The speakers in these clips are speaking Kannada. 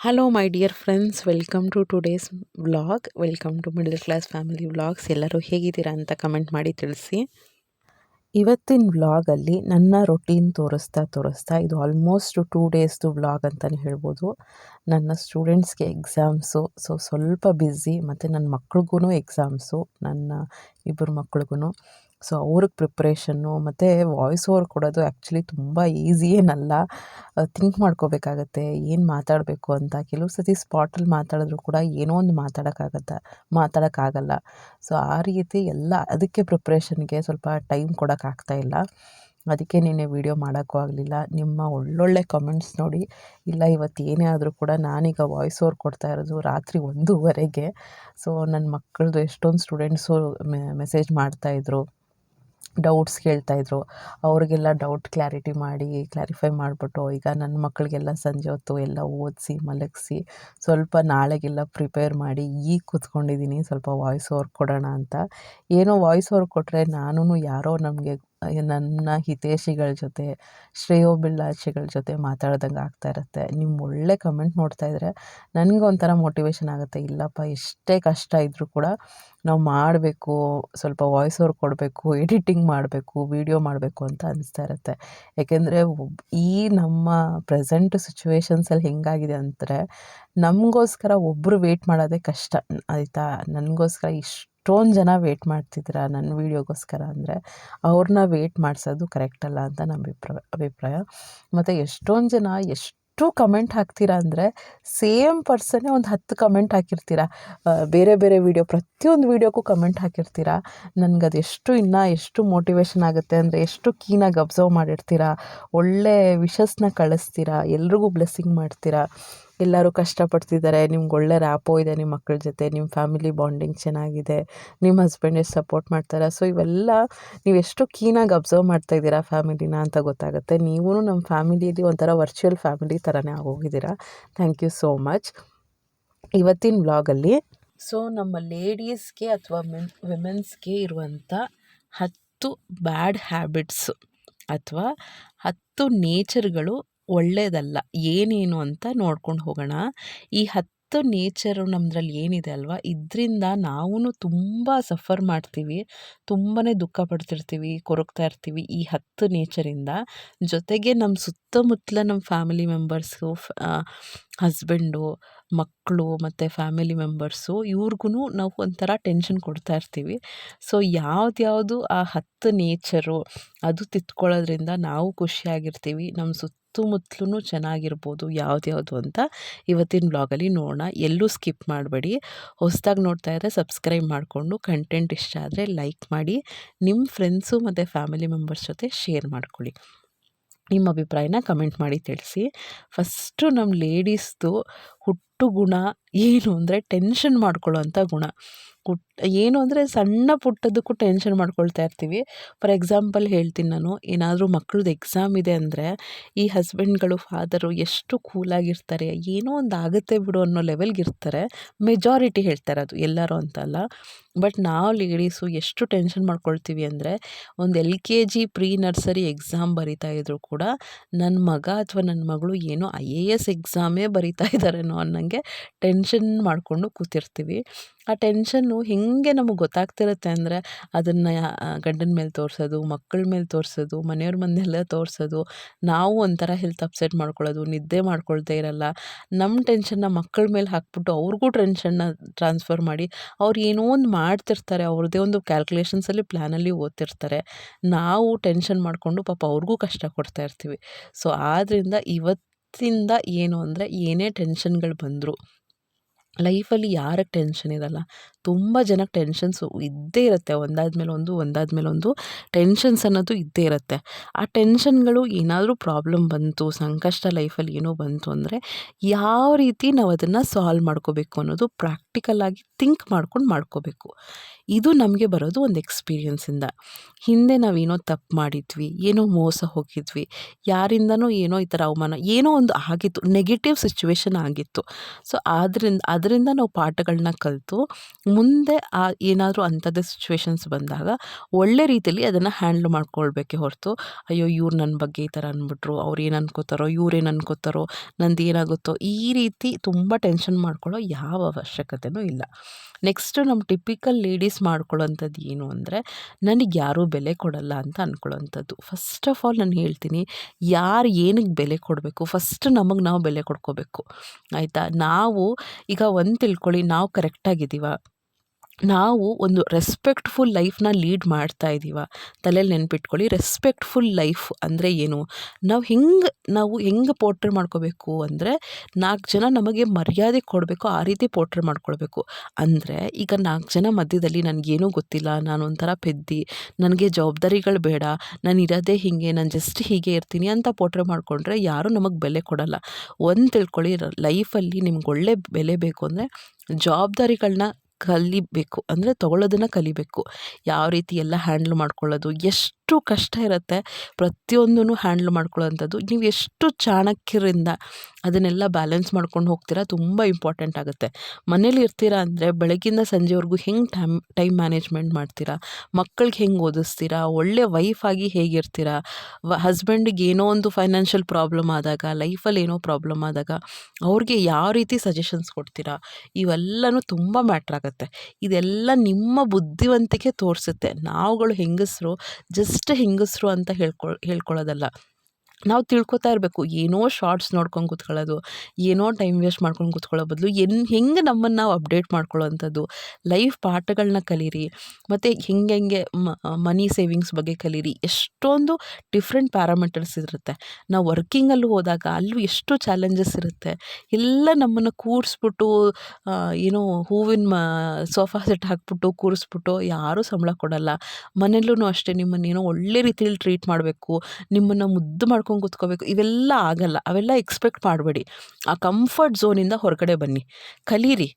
Hello my dear friends welcome to today's vlog welcome to middle class family vlogs ಎಲ್ಲರೂ ಹೇಗಿದ್ದೀರಾ ಅಂತ ಕಮೆಂಟ್ ಮಾಡಿ ತಿಳಿಸಿ. ಇವತ್ತಿನ ವ್ಲಾಗಲ್ಲಿ ನನ್ನ ರೊಟೀನ್ ತೋರಿಸ್ತಾ ತೋರಿಸ್ತಾ ಇದು ಆಲ್ಮೋಸ್ಟ್ ಟೂ ಡೇಸ್ದು ವ್ಲಾಗ್ ಅಂತಲೇ ಹೇಳ್ಬೋದು. ನನ್ನ ಸ್ಟೂಡೆಂಟ್ಸ್ಗೆ ಎಕ್ಸಾಮ್ಸು ಸೊ ಸ್ವಲ್ಪ ಬ್ಯುಸಿ ಮತ್ತು ನನ್ನ ಮಕ್ಳಿಗೂ ಎಕ್ಸಾಮ್ಸು ನನ್ನ ಇಬ್ಬರು ಮಕ್ಳಿಗೂ ಸೊ ಅವ್ರಿಗೆ ಪ್ರಿಪ್ರೇಷನ್ನು ಮತ್ತು ವಾಯ್ಸ್ ಓವರ್ ಕೊಡೋದು ಆ್ಯಕ್ಚುಲಿ ತುಂಬ ಈಸಿ ಏನಲ್ಲ. ಥಿಂಕ್ ಮಾಡ್ಕೋಬೇಕಾಗತ್ತೆ, ಏನು ಮಾತಾಡಬೇಕು ಅಂತ. ಕೆಲವು ಸತಿ ಸ್ಪಾಟಲ್ಲಿ ಮಾತಾಡಿದ್ರು ಕೂಡ ಏನೋ ಒಂದು ಮಾತಾಡೋಕ್ಕಾಗತ್ತೆ, ಮಾತಾಡೋಕ್ಕಾಗಲ್ಲ. ಸೊ ಆ ರೀತಿ ಎಲ್ಲ ಅದಕ್ಕೆ ಪ್ರಿಪ್ರೇಷನ್ಗೆ ಸ್ವಲ್ಪ ಟೈಮ್ ಕೊಡೋಕ್ಕಾಗ್ತಾಯಿಲ್ಲ ಅದಕ್ಕೆ ನಿನ್ನೆ ವೀಡಿಯೋ ಮಾಡೋಕ್ಕೂ ಆಗಲಿಲ್ಲ. ನಿಮ್ಮ ಒಳ್ಳೊಳ್ಳೆ ಕಮೆಂಟ್ಸ್ ನೋಡಿ. ಇಲ್ಲ, ಇವತ್ತು ಏನೇ ಆದರೂ ಕೂಡ ನಾನೀಗ ವಾಯ್ಸ್ ಓವರ್ ಕೊಡ್ತಾ ಇರೋದು ರಾತ್ರಿ ಒಂದೂವರೆಗೆ. ಸೊ ನನ್ನ ಮಕ್ಕಳದು ಎಷ್ಟೊಂದು ಸ್ಟೂಡೆಂಟ್ಸು ಮೆಸೇಜ್ ಮಾಡ್ತಾಯಿದ್ರು ಡೌಟ್ಸ್ ಕೇಳ್ತಾಯಿದ್ರು ಅವ್ರಿಗೆಲ್ಲ ಡೌಟ್ ಕ್ಲಾರಿಟಿ ಮಾಡಿ ಕ್ಲಾರಿಫೈ ಮಾಡಿಬಿಟ್ಟು, ಈಗ ನನ್ನ ಮಕ್ಕಳಿಗೆಲ್ಲ ಸಂಜೆ ಹೊತ್ತು ಎಲ್ಲ ಓದಿಸಿ, ಮಲಗಿಸಿ, ಸ್ವಲ್ಪ ನಾಳೆಗೆಲ್ಲ ಪ್ರಿಪೇರ್ ಮಾಡಿ, ಈಗ ಕೂತ್ಕೊಂಡಿದ್ದೀನಿ ಸ್ವಲ್ಪ ವಾಯ್ಸ್ ಓವರ್ ಕೊಡೋಣ ಅಂತ. ಏನೋ ವಾಯ್ಸ್ ಓವರ್ ಕೊಟ್ಟರೆ ನಾನು ಯಾರೋ ನಮಗೆ ನನ್ನ ಹಿತೇಶಿಗಳ ಜೊತೆ, ಶ್ರೇಯೋಭಿಲಾಷಿಗಳ ಜೊತೆ ಮಾತಾಡ್ದಂಗೆ ಆಗ್ತಾ ಇರುತ್ತೆ. ನಿಮ್ಮ ಒಳ್ಳೆ ಕಮೆಂಟ್ ನೋಡ್ತಾ ಇದ್ದರೆ ನನಗೆ ಒಂಥರ ಮೋಟಿವೇಶನ್ ಆಗುತ್ತೆ. ಇಲ್ಲಪ್ಪ, ಎಷ್ಟೇ ಕಷ್ಟ ಇದ್ದರೂ ಕೂಡ ನಾವು ಮಾಡಬೇಕು, ಸ್ವಲ್ಪ ವಾಯ್ಸ್ ಓವರ್ ಕೊಡಬೇಕು ಎಡಿಟಿಂಗ್ ಮಾಡಬೇಕು ವೀಡಿಯೋ ಮಾಡಬೇಕು ಅಂತ ಅನಿಸ್ತಾ ಇರುತ್ತೆ. ಏಕೆಂದರೆ ಈ ನಮ್ಮ ಪ್ರೆಸೆಂಟ್ ಸಿಚುವೇಶನ್ಸಲ್ಲಿ ಹೆಂಗಾಗಿದೆ ಅಂದರೆ ನಮಗೋಸ್ಕರ ಒಬ್ಬರು ವೇಟ್ ಮಾಡೋದೇ ಕಷ್ಟ. ಆಯಿತಾ? ನನಗೋಸ್ಕರ ಇಷ್ಟೊಂದು ಜನ ವೇಟ್ ಮಾಡ್ತಿದ್ದೀರ ನನ್ನ ವೀಡಿಯೋಗೋಸ್ಕರ ಅಂದರೆ ಅವ್ರನ್ನ ವೇಟ್ ಮಾಡಿಸೋದು ಅಲ್ಲ ಅಂತ ನಮ್ಮ ಅಭಿಪ್ರಾಯ ಅಭಿಪ್ರಾಯ. ಮತ್ತು ಎಷ್ಟೊಂದು ಜನ ಎಷ್ಟು ಕಮೆಂಟ್ ಹಾಕ್ತೀರಾ ಅಂದರೆ ಸೇಮ್ ಪರ್ಸನ್ನೇ ಒಂದು ಹತ್ತು ಕಮೆಂಟ್ ಹಾಕಿರ್ತೀರಾ. ಬೇರೆ ಬೇರೆ ವೀಡಿಯೋ ಪ್ರತಿಯೊಂದು ವೀಡಿಯೋಕ್ಕೂ ಕಮೆಂಟ್ ಹಾಕಿರ್ತೀರ. ನನಗೆ ಅದು ಎಷ್ಟು ಇನ್ನೂ ಎಷ್ಟು ಮೋಟಿವೇಶನ್ ಆಗುತ್ತೆ ಅಂದರೆ, ಎಷ್ಟು ಕೀನಾಗಿ ಅಬ್ಸರ್ವ್ ಮಾಡಿರ್ತೀರಾ. ಒಳ್ಳೆ ವಿಷಸ್ನ ಕಳಿಸ್ತೀರಾ. ಎಲ್ರಿಗೂ ಬ್ಲೆಸ್ಸಿಂಗ್ ಮಾಡ್ತೀರಾ. ಎಲ್ಲರೂ ಕಷ್ಟಪಡ್ತಿದ್ದಾರೆ. ನಿಮ್ಗೆ ಒಳ್ಳೆ ರ್ಯಾಪೋ ಇದೆ ನಿಮ್ಮ ಮಕ್ಕಳ ಜೊತೆ ನಿಮ್ಮ ಫ್ಯಾಮಿಲಿ ಬಾಂಡಿಂಗ್ ಚೆನ್ನಾಗಿದೆ ನಿಮ್ಮ ಹಸ್ಬೆಂಡ್ ಎಷ್ಟು ಸಪೋರ್ಟ್ ಮಾಡ್ತಾರೆ. ಸೊ ಇವೆಲ್ಲ ನೀವು ಎಷ್ಟು ಕೀನಾಗಿ ಅಬ್ಸರ್ವ್ ಮಾಡ್ತಾ ಇದ್ದೀರಾ ಫ್ಯಾಮಿಲಿನ ಅಂತ ಗೊತ್ತಾಗುತ್ತೆ. ನೀವೂ ನಮ್ಮ ಫ್ಯಾಮಿಲಿಯಲ್ಲಿ ಒಂಥರ ವರ್ಚುವಲ್ ಫ್ಯಾಮಿಲಿ ಥರನೇ ಆಗೋಗಿದ್ದೀರಾ. ಥ್ಯಾಂಕ್ ಯು ಸೋ ಮಚ್ ಇವತ್ತಿನ ಬ್ಲಾಗಲ್ಲಿ ಸೊ ನಮ್ಮ ಲೇಡೀಸ್ಗೆ ಅಥವಾ ಮೆನ್ ವಿಮೆನ್ಸ್ಗೆ ಇರುವಂಥ ಹತ್ತು ಬ್ಯಾಡ್ ಹ್ಯಾಬಿಟ್ಸ್ ಅಥವಾ ಹತ್ತು ನೇಚರ್ಗಳು ಒಳ್ಳೆಯದಲ್ಲ ಏನೇನು ಅಂತ ನೋಡ್ಕೊಂಡು ಹೋಗೋಣ. ಈ ಹತ್ತು ನೇಚರು ನಮ್ಮದ್ರಲ್ಲಿ ಏನಿದೆ ಅಲ್ವಾ? ಇದರಿಂದ ನಾವು ತುಂಬ ಸಫರ್ ಮಾಡ್ತೀವಿ. ತುಂಬಾ ದುಃಖ ಪಡ್ತಿರ್ತೀವಿ, ಕೊರಗ್ತಾ ಇರ್ತೀವಿ ಈ ಹತ್ತು ನೇಚರಿಂದ ಜೊತೆಗೆ ನಮ್ಮ ಸುತ್ತಮುತ್ತಲ ನಮ್ಮ ಫ್ಯಾಮಿಲಿ ಮೆಂಬರ್ಸು ಹಸ್ಬೆಂಡು ಮಕ್ಕಳು ಮತ್ತು ಫ್ಯಾಮಿಲಿ ಮೆಂಬರ್ಸು ಇವ್ರಿಗೂ ನಾವು ಒಂಥರ ಟೆನ್ಷನ್ ಕೊಡ್ತಾ ಇರ್ತೀವಿ. ಸೊ ಯಾವ್ದ್ಯಾವುದು ಆ ಹತ್ತು ನೇಚರು ಅದು ತಿತ್ಕೊಳ್ಳೋದ್ರಿಂದ ನಾವು ಖುಷಿಯಾಗಿರ್ತೀವಿ. ನಮ್ಮ ಸುತ್ತ ಸುತ್ತಮುತ್ತಲೂ ಚೆನ್ನಾಗಿರ್ಬೋದು ಯಾವ್ದ್ಯಾವುದು ಅಂತ ಇವತ್ತಿನ ಬ್ಲಾಗಲ್ಲಿ ನೋಡೋಣ ಎಲ್ಲೂ ಸ್ಕಿಪ್ ಮಾಡಬೇಡಿ. ಹೊಸದಾಗಿ ನೋಡ್ತಾ ಇದ್ದರೆ ಸಬ್ಸ್ಕ್ರೈಬ್ ಮಾಡಿಕೊಂಡು ಕಂಟೆಂಟ್ ಇಷ್ಟ ಆದರೆ ಲೈಕ್ ಮಾಡಿ ನಿಮ್ಮ ಫ್ರೆಂಡ್ಸು ಮತ್ತು ಫ್ಯಾಮಿಲಿ ಮೆಂಬರ್ಸ್ ಜೊತೆ ಶೇರ್ ಮಾಡ್ಕೊಳ್ಳಿ. ನಿಮ್ಮ ಅಭಿಪ್ರಾಯನ ಕಮೆಂಟ್ ಮಾಡಿ ತಿಳಿಸಿ. ಫಸ್ಟು ನಮ್ಮ ಲೇಡೀಸ್ದು ಹುಟ್ಟು ಗುಣ ಏನು ಅಂದರೆ ಟೆನ್ಷನ್ ಮಾಡ್ಕೊಳ್ಳೋ ಗುಣ. ಕುಟ್ ಏನು ಅಂದರೆ ಸಣ್ಣ ಪುಟ್ಟದಕ್ಕೂ ಟೆನ್ಷನ್ ಮಾಡ್ಕೊಳ್ತಾ ಇರ್ತೀವಿ. ಫಾರ್ ಎಕ್ಸಾಂಪಲ್ ಹೇಳ್ತೀನಿ ನಾನು, ಏನಾದರೂ ಮಕ್ಳದ್ದು ಎಕ್ಸಾಮ್ ಇದೆ ಅಂದರೆ, ಈ ಹಸ್ಬೆಂಡ್ಗಳು ಫಾದರು ಎಷ್ಟು ಕೂಲಾಗಿರ್ತಾರೆ ಏನೋ ಒಂದು ಆಗುತ್ತೆ ಬಿಡು ಅನ್ನೋ ಲೆವೆಲ್ಗೆ ಇರ್ತಾರೆ. ಮೆಜಾರಿಟಿ ಹೇಳ್ತಾರೆ ಅದು ಎಲ್ಲರೂ ಅಂತಲ್ಲ ಬಟ್ ನಾವು ಲೇಡೀಸು ಎಷ್ಟು ಟೆನ್ಷನ್ ಮಾಡ್ಕೊಳ್ತೀವಿ ಅಂದರೆ, ಒಂದು L K G pre nursery exam ಬರಿತಾ ಇದ್ರು ಕೂಡ ನನ್ನ ಮಗ ಅಥವಾ ನನ್ನ ಮಗಳು ಏನೋ ಐ ಎ ಎಸ್ ಎಕ್ಸಾಮೇ ಬರಿತಾ ಇದ್ದಾರೇನೋ ಅನ್ನಂಗೆ ಟೆನ್ಷನ್ ಮಾಡಿಕೊಂಡು ಕೂತಿರ್ತೀವಿ. ಆ ಟೆನ್ಷನ್ನು ಹೇಗೆ ನಮಗೆ ಗೊತ್ತಾಗ್ತಿರುತ್ತೆ ಅಂದರೆ ಅದನ್ನು ಗಂಡನ ಮೇಲೆ ತೋರಿಸೋದು, ಮಕ್ಕಳ ಮೇಲೆ ತೋರಿಸೋದು, ಮನೆಯವ್ರ ಮುಂದೆಲ್ಲ ತೋರಿಸೋದು, ನಾವು ಒಂಥರ ಹೆಲ್ತ್ ಅಪ್ಸೆಟ್ ಮಾಡ್ಕೊಳ್ಳೋದು, ನಿದ್ದೆ ಮಾಡ್ಕೊಳ್ತಾ ಇರಲ್ಲ. ನಮ್ಮ ಟೆನ್ಷನ್ನ ಮಕ್ಕಳ ಮೇಲೆ ಹಾಕ್ಬಿಟ್ಟು ಅವ್ರಿಗೂ ಟೆನ್ಷನ್ನ ಟ್ರಾನ್ಸ್ಫರ್ ಮಾಡಿ ಅವ್ರು ಏನೋ ಒಂದು ಮಾಡ್ತಿರ್ತಾರೆ ಅವ್ರದ್ದೇ ಒಂದು ಕ್ಯಾಲ್ಕುಲೇಷನ್ಸಲ್ಲಿ ಪ್ಲ್ಯಾನಲ್ಲಿ ಓದ್ತಿರ್ತಾರೆ. ನಾವು ಟೆನ್ಷನ್ ಮಾಡಿಕೊಂಡು ಪಾಪ ಅವ್ರಿಗೂ ಕಷ್ಟ ಕೊಡ್ತಾ ಇರ್ತೀವಿ. ಸೊ ಆದ್ದರಿಂದ ಇವತ್ತಿಂದ ಏನು ಅಂದರೆ ಏನೇ ಟೆನ್ಷನ್ಗಳು ಬಂದರೂ ಲೈಫಲ್ಲಿ ಯಾರಿಗೆ ಟೆನ್ಷನ್ ಇರಲ್ಲ. ತುಂಬ ಜನಕ್ಕೆ ಟೆನ್ಷನ್ಸು ಇದ್ದೇ ಇರುತ್ತೆ. ಒಂದಾದ ಮೇಲೆ ಒಂದು ಒಂದಾದ ಮೇಲೆ ಒಂದು ಟೆನ್ಷನ್ಸ್ ಅನ್ನೋದು ಇದ್ದೇ ಇರುತ್ತೆ. ಆ ಟೆನ್ಷನ್ಗಳು ಏನಾದರೂ ಪ್ರಾಬ್ಲಮ್ ಬಂತು, ಸಂಕಷ್ಟ ಲೈಫಲ್ಲಿ ಏನೋ ಬಂತು ಅಂದರೆ ಯಾವ ರೀತಿ ನಾವು ಅದನ್ನು ಸಾಲ್ವ್ ಮಾಡ್ಕೋಬೇಕು ಅನ್ನೋದು ಪ್ರಾಕ್ಟಿಕಲಾಗಿ ಥಿಂಕ್ ಮಾಡ್ಕೊಂಡು ಮಾಡ್ಕೋಬೇಕು. ಇದು ನಮಗೆ ಬರೋದು ಒಂದು ಎಕ್ಸ್ಪೀರಿಯನ್ಸಿಂದ ಹಿಂದೆ ನಾವೇನೋ ತಪ್ಪು ಮಾಡಿದ್ವಿ, ಏನೋ ಮೋಸ ಹೋಗಿದ್ವಿ, ಯಾರಿಂದನೋ ಏನೋ ಈ ಥರ ಅವಮಾನ, ಏನೋ ಒಂದು ಆಗಿತ್ತು ನೆಗೆಟಿವ್ ಸಿಚುವೇಶನ್ ಆಗಿತ್ತು. ಸೊ ಆದ್ದರಿಂದ ಅದರಿಂದ ನಾವು ಪಾಠಗಳನ್ನ ಕಲಿತು, ಮುಂದೆ ಆ ಏನಾದರೂ ಅಂಥದ್ದೇ ಸಿಚುವೇಶನ್ಸ್ ಬಂದಾಗ ಒಳ್ಳೆ ರೀತಿಯಲ್ಲಿ ಅದನ್ನು ಹ್ಯಾಂಡ್ಲ್ ಮಾಡ್ಕೊಳ್ಬೇಕೆ ಹೊರತು, ಅಯ್ಯೋ ಇವ್ರು ನನ್ನ ಬಗ್ಗೆ ಈ ಥರ ಅಂದ್ಬಿಟ್ರು ಅವ್ರು ಏನು ಅನ್ಕೋತಾರೋ ಇವ್ರೇನು ಅನ್ಕೋತಾರೋ, ನಂದು ಏನಾಗುತ್ತೋ ಈ ರೀತಿ ತುಂಬ ಟೆನ್ಷನ್ ಮಾಡ್ಕೊಳ್ಳೋ ಯಾವ ಅವಶ್ಯಕತೆಯೂ ಇಲ್ಲ. ನೆಕ್ಸ್ಟು ನಮ್ಮ ಟಿಪಿಕಲ್ ಲೇಡೀಸ್ ಮಾಡ್ಕೊಳ್ಳೋಂಥದ್ದು ಏನು ಅಂದರೆ, ನನಗೆ ಯಾರೂ ಬೆಲೆ ಕೊಡಲ್ಲ ಅಂತ ಅಂದ್ಕೊಳ್ಳೋಂಥದ್ದು ಫಸ್ಟ್ ಆಫ್ ಆಲ್ ನಾನು ಹೇಳ್ತೀನಿ, ಯಾರು ಏನಕ್ಕೆ ಬೆಲೆ ಕೊಡಬೇಕು? ಫಸ್ಟ್ ನಮಗೆ ನಾವು ಬೆಲೆ ಕೊಡ್ಕೋಬೇಕು. ಆಯಿತಾ? ನಾವು ಈಗ ಒಂದು ತಿಳ್ಕೊಳ್ಳಿ, ನಾವು ಕರೆಕ್ಟಾಗಿದ್ದೀವ? ನಾವು ಒಂದು ರೆಸ್ಪೆಕ್ಟ್ಫುಲ್ ಲೈಫ್ನ ಲೀಡ್ ಮಾಡ್ತಾ ಇದ್ದೀವ ತಲೆಯಲ್ಲಿ ನೆನ್ಪಿಟ್ಕೊಳ್ಳಿ ರೆಸ್ಪೆಕ್ಟ್ಫುಲ್ ಲೈಫ್ ಅಂದರೆ ಏನು? ನಾವು ಹೆಂಗೆ ನಾವು ಹೆಂಗೆ ಪೋಟ್ರೆ ಮಾಡ್ಕೋಬೇಕು ಅಂದರೆ ನಾಲ್ಕು ಜನ ನಮಗೆ ಮರ್ಯಾದೆ ಕೊಡಬೇಕು, ಆ ರೀತಿ ಪೋಟ್ರೆ ಮಾಡ್ಕೊಳ್ಬೇಕು. ಅಂದರೆ, ಈಗ ನಾಲ್ಕು ಜನ ಮಧ್ಯದಲ್ಲಿ ನನಗೇನೂ ಗೊತ್ತಿಲ್ಲ, ನಾನು ಒಂಥರ ಪೆದ್ದಿ, ನನಗೆ ಜವಾಬ್ದಾರಿಗಳು ಬೇಡ, ನಾನು ಇರೋದೇ ಹೀಗೆ, ನಾನು ಜಸ್ಟ್ ಹೀಗೆ ಇರ್ತೀನಿ ಅಂತ ಪೋಟ್ರೆ ಮಾಡಿಕೊಂಡ್ರೆ ಯಾರೂ ನಮಗೆ ಬೆಲೆ ಕೊಡಲ್ಲ. ಒಂದು ತಿಳ್ಕೊಳ್ಳಿ ಲೈಫಲ್ಲಿ ನಿಮ್ಗೆ ಒಳ್ಳೆ ಬೆಲೆ ಬೇಕು ಅಂದರೆ ಜವಾಬ್ದಾರಿಗಳನ್ನ ಕಲಿಬೇಕು, ಅಂದರೆ ತೊಗೊಳ್ಳೋದನ್ನು ಕಲಿಬೇಕು. ಯಾವ ರೀತಿ ಎಲ್ಲ ಹ್ಯಾಂಡ್ಲ್ ಮಾಡ್ಕೊಳ್ಳೋದು, ಎಷ್ಟು ಕಷ್ಟ ಇರುತ್ತೆ ಪ್ರತಿಯೊಂದೂ ಹ್ಯಾಂಡ್ಲ್ ಮಾಡ್ಕೊಳ್ಳೋವಂಥದ್ದು ನೀವು ಎಷ್ಟು ಚಾಣಕ್ಯರಿಂದ ಅದನ್ನೆಲ್ಲ ಬ್ಯಾಲೆನ್ಸ್ ಮಾಡ್ಕೊಂಡು ಹೋಗ್ತೀರಾ, ತುಂಬ ಇಂಪಾರ್ಟೆಂಟ್ ಆಗುತ್ತೆ. ಮನೇಲಿ ಇರ್ತೀರಾ ಅಂದರೆ ಬೆಳಗಿಂದ ಸಂಜೆವರೆಗೂ ಹೆಂಗೆ ಟೈಮ್ ಟೈಮ್ ಮ್ಯಾನೇಜ್ಮೆಂಟ್ ಮಾಡ್ತೀರಾ? ಮಕ್ಕಳಿಗೆ ಹೆಂಗೆ ಓದಿಸ್ತೀರಾ? ಒಳ್ಳೆ ವೈಫ್ ಆಗಿ ಹೇಗಿರ್ತೀರಾ? ವ ಹಸ್ಬೆಂಡಿಗೆ ಏನೋ ಒಂದು ಫೈನಾನ್ಷಿಯಲ್ ಪ್ರಾಬ್ಲಮ್ ಆದಾಗ ಲೈಫಲ್ಲಿ ಏನೋ ಪ್ರಾಬ್ಲಮ್ ಆದಾಗ ಅವ್ರಿಗೆ ಯಾವ ರೀತಿ ಸಜೆಷನ್ಸ್ ಕೊಡ್ತೀರಾ? ಇವೆಲ್ಲವೂ ತುಂಬ ಮ್ಯಾಟ್ರ್ ಆಗುತ್ತೆ. ಇದೆಲ್ಲ ನಿಮ್ಮ ಬುದ್ಧಿವಂತಿಕೆ ತೋರಿಸುತ್ತೆ. ನಾವುಗಳು ಹೆಂಗಸರು ಜಸ್ಟ್ ಹೆಂಗಸರು ಅಂತ ಹೇಳ್ಕೊಳ್ ಹೇಳ್ಕೊಳ್ಳೋದಲ್ಲ. ನಾವು ತಿಳ್ಕೊತಾ ಇರಬೇಕು, ಏನೋ ಶಾರ್ಟ್ಸ್ ನೋಡ್ಕೊಂಡು ಕೂತ್ಕೊಳ್ಳೋದು, ಏನೋ ಟೈಮ್ ವೇಸ್ಟ್ ಮಾಡ್ಕೊಂಡು ಕೂತ್ಕೊಳ್ಳೋ ಬದಲು ಎನ್, ಹೆಂಗೆ ನಮ್ಮನ್ನು ನಾವು ಅಪ್ಡೇಟ್ ಮಾಡ್ಕೊಳ್ಳೋವಂಥದ್ದು ಲೈಫ್ ಪಾಠಗಳನ್ನ ಕಲೀರಿ, ಮತ್ತು ಹೆಂಗೆ ಹೆಂಗೆ ಮನಿ ಸೇವಿಂಗ್ಸ್ ಬಗ್ಗೆ ಕಲೀರಿ, ಎಷ್ಟೊಂದು ಡಿಫ್ರೆಂಟ್ ಪ್ಯಾರಾಮೀಟರ್ಸ್ ಇರುತ್ತೆ. ನಾವು ವರ್ಕಿಂಗಲ್ಲೂ ಹೋದಾಗ ಅಲ್ಲೂ ಎಷ್ಟು ಚಾಲೆಂಜಸ್ ಇರುತ್ತೆ. ಎಲ್ಲ ನಮ್ಮನ್ನು ಕೂರಿಸ್ಬಿಟ್ಟು ಏನೋ ಹೂವಿನ ಮ ಸೋಫಾ ಸೆಟ್ ಹಾಕ್ಬಿಟ್ಟು ಕೂರಿಸ್ಬಿಟ್ಟು ಯಾರೂ ಸಂಬಳ ಕೊಡಲ್ಲ. ಮನೆಯಲ್ಲೂ ಅಷ್ಟೇ ನಿಮ್ಮನ್ನೇನೋ ಒಳ್ಳೆ ರೀತಿಯಲ್ಲಿ ಟ್ರೀಟ್ ಮಾಡಬೇಕು, ನಿಮ್ಮನ್ನು ಮುದ್ದು ಮಾಡ್ಕೊಂಡು ಮಾಡ್ಕೊಂಡು ಕೂತ್ಕೋಬೇಕು. ಇವೆಲ್ಲ ಆಗಲ್ಲ. ಅವೆಲ್ಲ ಎಕ್ಸ್ಪೆಕ್ಟ್ ಮಾಡಬೇಡಿ. ಆ ಕಂಫರ್ಟ್ ಝೋನಿಂದ ಹೊರಗಡೆ ಬನ್ನಿ. ಕಲೀರಿ.